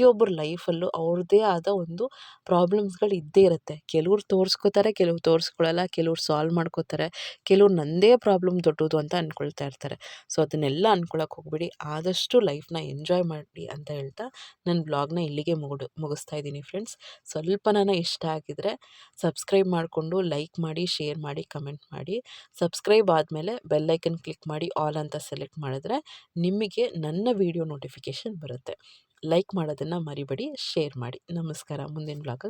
ಪ್ರತಿಯೊಬ್ಬರ ಲೈಫಲ್ಲೂ ಅವ್ರದ್ದೇ ಆದ ಒಂದು ಪ್ರಾಬ್ಲಮ್ಸ್ಗಳು ಇದ್ದೇ ಇರುತ್ತೆ. ಕೆಲವ್ರು ತೋರಿಸ್ಕೋತಾರೆ, ಕೆಲವ್ರು ತೋರಿಸ್ಕೊಳ್ಳಲ್ಲ ಕೆಲವ್ರು ಸಾಲ್ವ್ ಮಾಡ್ಕೋತಾರೆ, ಕೆಲವ್ರು ನನ್ನದೇ ಪ್ರಾಬ್ಲಮ್ ದೊಡ್ಡದು ಅಂತ ಅಂದ್ಕೊಳ್ತಾ ಇರ್ತಾರೆ. ಸೊ, ಅದನ್ನೆಲ್ಲ ಅಂದ್ಕೊಳಕ್ಕೆ ಹೋಗ್ಬೇಡಿ. ಆದಷ್ಟು ಲೈಫ್ನ ಎಂಜಾಯ್ ಮಾಡಿ ಅಂತ ಹೇಳ್ತಾ ನನ್ನ ಬ್ಲಾಗ್ನ ಇಲ್ಲಿಗೆ ಮುಗಿಡು, ಮುಗಿಸ್ತಾ ಇದ್ದೀನಿ ಫ್ರೆಂಡ್ಸ್. ಸ್ವಲ್ಪ ನಾನು ಇಷ್ಟ ಆಗಿದರೆ ಸಬ್ಸ್ಕ್ರೈಬ್ ಮಾಡಿಕೊಂಡು ಲೈಕ್ ಮಾಡಿ, ಶೇರ್ ಮಾಡಿ, ಕಮೆಂಟ್ ಮಾಡಿ. ಸಬ್ಸ್ಕ್ರೈಬ್ ಆದಮೇಲೆ ಬೆಲ್ಲೈಕನ್ ಕ್ಲಿಕ್ ಮಾಡಿ, ಆಲ್ ಅಂತ ಸೆಲೆಕ್ಟ್ ಮಾಡಿದ್ರೆ ನಿಮಗೆ ನನ್ನ ವೀಡಿಯೋ ನೋಟಿಫಿಕೇಷನ್ ಬರುತ್ತೆ. ಲೈಕ್ ಮಾಡೋದನ್ನು ಮರಿಬೇಡಿ ಶೇರ್ ಮಾಡಿ. ನಮಸ್ಕಾರ. ಮುಂದಿನ ಬ್ಲಾಗಲ್ಲಿ